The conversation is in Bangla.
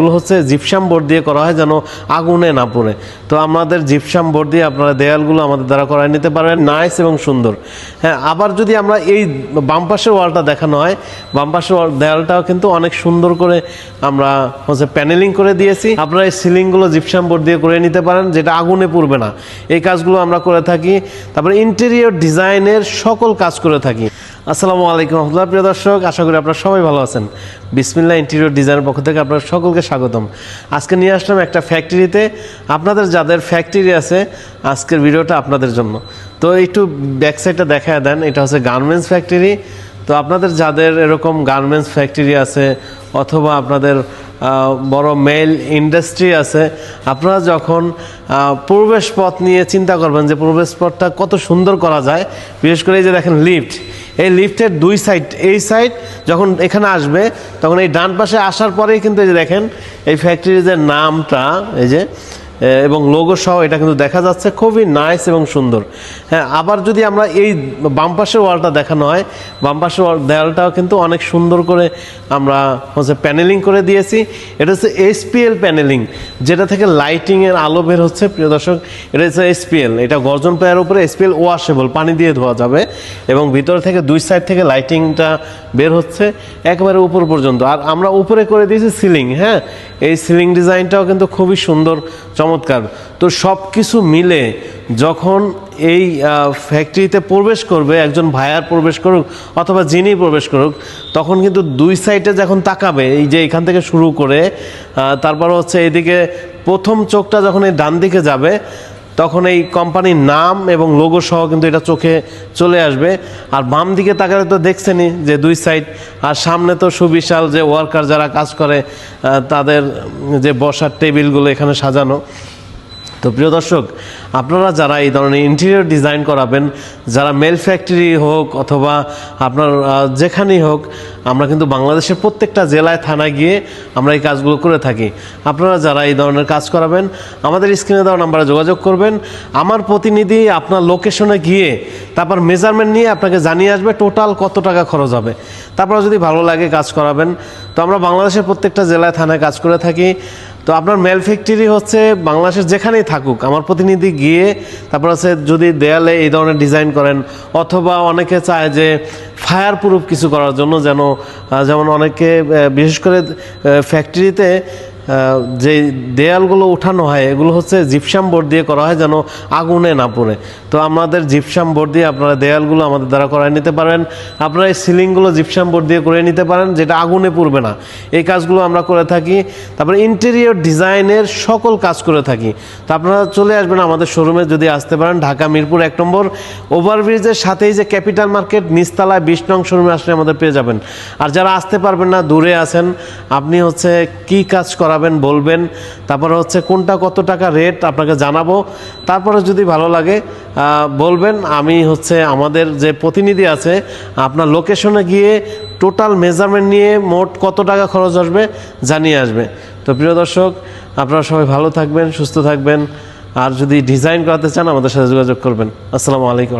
এগুলো হচ্ছে জিপসাম বোর্ড দিয়ে করা হয় যেন আগুনে না পড়ে। তো আমাদের জিপসাম বোর্ড দিয়ে আপনারা দেয়ালগুলো আমাদের দ্বারা করায় নিতে পারবেন। নাইস এবং সুন্দর। হ্যাঁ আবার যদি আমরা এই বাম পাশের ওয়ালটা দেখানো হয়, বাম পাশের দেয়ালটাও কিন্তু অনেক সুন্দর করে আমরা হচ্ছে প্যানেলিং করে দিয়েছি। আপনারা এই সিলিংগুলো জিপসাম বোর্ড দিয়ে করে নিতে পারেন, যেটা আগুনে পড়বে না। এই কাজগুলো আমরা করে থাকি। তারপরে ইন্টেরিয়র ডিজাইনের সকল কাজ করে থাকি। আসসালামু আলাইকুম রহমতুল্লাহ। প্রিয় দর্শক, আশা করি আপনারা সবাই ভালো আছেন। বিসমিল্লা ইন্টেরিয়র ডিজাইনের পক্ষ থেকে আপনার সকলকে স্বাগতম। আজকে নিয়ে আসলাম একটা ফ্যাক্টরিতে আপনাদের যাদের ফ্যাক্টরি আছে, আজকের ভিডিওটা আপনাদের জন্য। তো একটু ব্যাক সাইডটা দেখায় দেন, এটা হচ্ছে গার্মেন্টস ফ্যাক্টরি তো আপনাদের যাদের এরকম গার্মেন্টস ফ্যাক্টরি আছে, অথবা আপনাদের বড় মেল ইন্ডাস্ট্রি আছে, আপনারা যখন প্রবেশ পথ নিয়ে চিন্তা করবেন যে প্রবেশ পথটা কত সুন্দর করা যায়, বিশেষ করে এই যে দেখেন লিফট এই লিফটের দুই সাইড এই সাইড যখন এখানে আসবে, তখন এই ডান পাশে আসার পরেই কিন্তু এই যে দেখেন, এই ফ্যাক্টরির যে নামটা, এই যে এবং লোগো সহ এটা কিন্তু দেখা যাচ্ছে খুবই নাইস এবং সুন্দর। হ্যাঁ আবার যদি আমরা এই বাম পাশের ওয়ালটা দেখানো হয়, বাম পাশের ওয়াল দেয়ালটাও কিন্তু অনেক সুন্দর করে আমরা হচ্ছে প্যানেলিং করে দিয়েছি। এটা হচ্ছে এসপিএল প্যানেলিং যেটা থেকে লাইটিংয়ের আলো বের হচ্ছে, প্রিয় দর্শক। এটা হচ্ছে এসপিএল এটা গর্জন প্লেয়ার উপরে এসপিএল ওয়াশেবল পানি দিয়ে ধোয়া যাবে এবং ভিতর থেকে দুই সাইড থেকে লাইটিংটা বের হচ্ছে একেবারে উপর পর্যন্ত। আর আমরা উপরে করে দিয়েছি সিলিং হ্যাঁ? এই সিলিং ডিজাইনটাও কিন্তু খুবই সুন্দর, চমৎকার তো সব কিছু মিলে যখন এই ফ্যাক্টরিতে প্রবেশ করবে, একজন ভায়ার প্রবেশ করুক অথবা যিনি প্রবেশ করুক, তখন কিন্তু দুই সাইডে যখন তাকাবে, এই যে এখান থেকে শুরু করে তারপর হচ্ছে এদিকে প্রথম চোখটা যখন এই ডান দিকে যাবে তখন এই কোম্পানির নাম এবং লোগো সহ কিন্তু এটা চোখে চলে আসবে। আর বাম দিকে তাকালে তো দেখছেনই যে দুই সাইড আর সামনে তো সুবিশাল যে ওয়ার্কার যারা কাজ করে তাদের যে বসার টেবিলগুলো এখানে সাজানো। তো প্রিয় দর্শক, আপনারা যারা এই ধরনের ইন্টেরিয়র ডিজাইন করাবেন, যারা মেল ফ্যাক্টরি হোক অথবা আপনার যেখানেই হোক, আমরা কিন্তু বাংলাদেশের প্রত্যেকটা জেলায়, থানায় গিয়ে আমরা এই কাজগুলো করে থাকি। আপনারা যারা এই ধরনের কাজ করাবেন, আমাদের স্ক্রিনে দেওয়া নাম্বারে যোগাযোগ করবেন। আমার প্রতিনিধি আপনার লোকেশনে গিয়ে, তারপর মেজারমেন্ট নিয়ে আপনাকে জানিয়ে আসবে টোটাল কত টাকা খরচ হবে। তারপর যদি ভালো লাগে কাজ করাবেন, তো আমরা বাংলাদেশের প্রত্যেকটা জেলায়, থানায় কাজ করে থাকি। তো আপনার মেল ফ্যাক্টরি হচ্ছে বাংলাদেশের যেখানেই থাকুক, আমার প্রতিনিধি গিয়ে তারপর হচ্ছে যদি দেয়ালে এই ধরনের ডিজাইন করেন, অথবা অনেকে চায় যে ফায়ার প্রুফ কিছু করার জন্য যেন যেমন অনেকে বিশেষ করে ফ্যাক্টরিতে যে দেয়ালগুলো উঠানো হয়, এগুলো হচ্ছে জিপসাম বোর্ড দিয়ে করা হয় যেন আগুনে না পড়ে। তো আমাদের জিপসাম বোর্ড দিয়ে আপনারা দেয়ালগুলো আমাদের দ্বারা করায় নিতে পারেন আপনারা এই সিলিংগুলো জিপসাম বোর্ড দিয়ে করে নিতে পারেন, যেটা আগুনে পড়বে না। এই কাজগুলো আমরা করে থাকি। তারপরে ইন্টেরিয়র ডিজাইনের সকল কাজ করে থাকি। তো আপনারা চলে আসবেন আমাদের শোরুমে, যদি আসতে পারেন, ঢাকা মিরপুর এক নম্বর। ওভারব্রিজের সাথেই যে ক্যাপিটাল মার্কেট, নিচতলায় বিশ নং শোরুমে আসলে আমাদের পেয়ে যাবেন। আর যারা আসতে পারবেন না, দূরে আছেন, আপনি হচ্ছে কি কাজ করাবেন বলবেন। তারপরে হচ্ছে কোনটা কত টাকা রেট আপনাকে জানাব। তারপরে যদি ভালো লাগে বলবেন। আমি হচ্ছে আমাদের যে প্রতিনিধি আছে, আপনার লোকেশনে গিয়ে টোটাল মেজারমেন্ট নিয়ে মোট কত টাকা খরচ আসবে জানিয়ে আসবে। তো প্রিয় দর্শক, আপনারা সবাই ভালো থাকবেন, সুস্থ থাকবেন। আর যদি ডিজাইন করাতে চান, আমাদের সাথে যোগাযোগ করবেন। আসসালামু আলাইকুম।